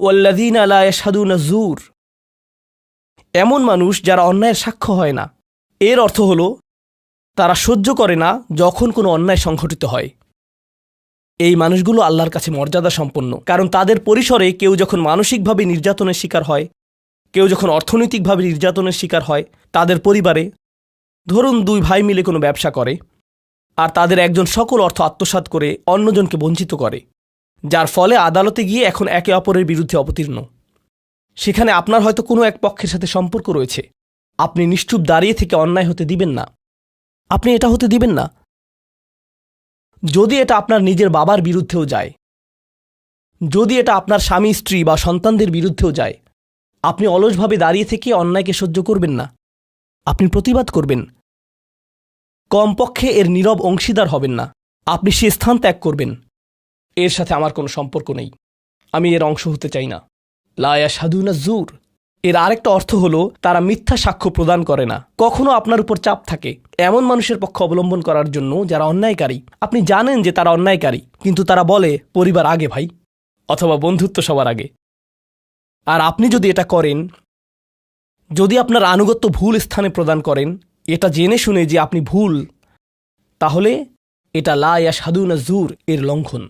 ওয়াল্লাদিন আলা ইয়াশহাদুনা জুর এমন মানুষ যারা অন্যায়ের সাক্ষ্য হয় না। এর অর্থ হল, তারা সহ্য করে না যখন কোনো অন্যায় সংঘটিত হয়। এই মানুষগুলো আল্লাহর কাছে মর্যাদা সম্পন্ন কারণ তাদের পরিসরে কেউ যখন মানসিকভাবে নির্যাতনের শিকার হয়, কেউ যখন অর্থনৈতিকভাবে নির্যাতনের শিকার হয়, তাদের পরিবারে ধরুন দুই ভাই মিলে কোনো ব্যবসা করে, আর তাদের একজন সকল অর্থ আত্মসাৎ করে অন্যজনকে বঞ্চিত করে। যার ফলে আদালতে গিয়ে এখন একে অপরের বিরুদ্ধে অবতীর্ণ। সেখানে আপনার হয়তো কোনো এক পক্ষের সাথে সম্পর্ক রয়েছে। আপনি নিশ্চুপ দাঁড়িয়ে থেকে অন্যায় হতে দিবেন না। আপনি এটা হতে দিবেন না। যদি এটা আপনার নিজের বাবার বিরুদ্ধেও যায়, যদি এটা আপনার স্বামী, স্ত্রী বা সন্তানদের বিরুদ্ধেও যায়, আপনি অলসভাবে দাঁড়িয়ে থেকে অন্যায়কে সহ্য করবেন না। আপনি প্রতিবাদ করবেন। কমপক্ষে এর নীরব অংশীদার হবেন না। আপনি সে স্থান ত্যাগ করবেন। এর সাথে আমার কোনো সম্পর্ক নেই। আমি এর অংশ হতে চাই না। লায়া সাধুনা জুর এর আরেকটা অর্থ হলো, তারা মিথ্যা সাক্ষ্য প্রদান করে না। কখনো আপনার উপর চাপ থাকে। এমন মানুষের পক্ষ অবলম্বন করার জন্য যারা অন্যায়কারী। আপনি জানেন যে তারা অন্যায়কারী, কিন্তু তারা বলে, পরিবার আগে ভাই, অথবা বন্ধুত্ব সবার আগে। আর আপনি যদি এটা করেন, যদি আপনার আনুগত্য ভুল স্থানে প্রদান করেন, এটা জেনে শুনে যে আপনি ভুল, তাহলে এটা লা ইয়া সাধু না জুর এর লঙ্ঘন।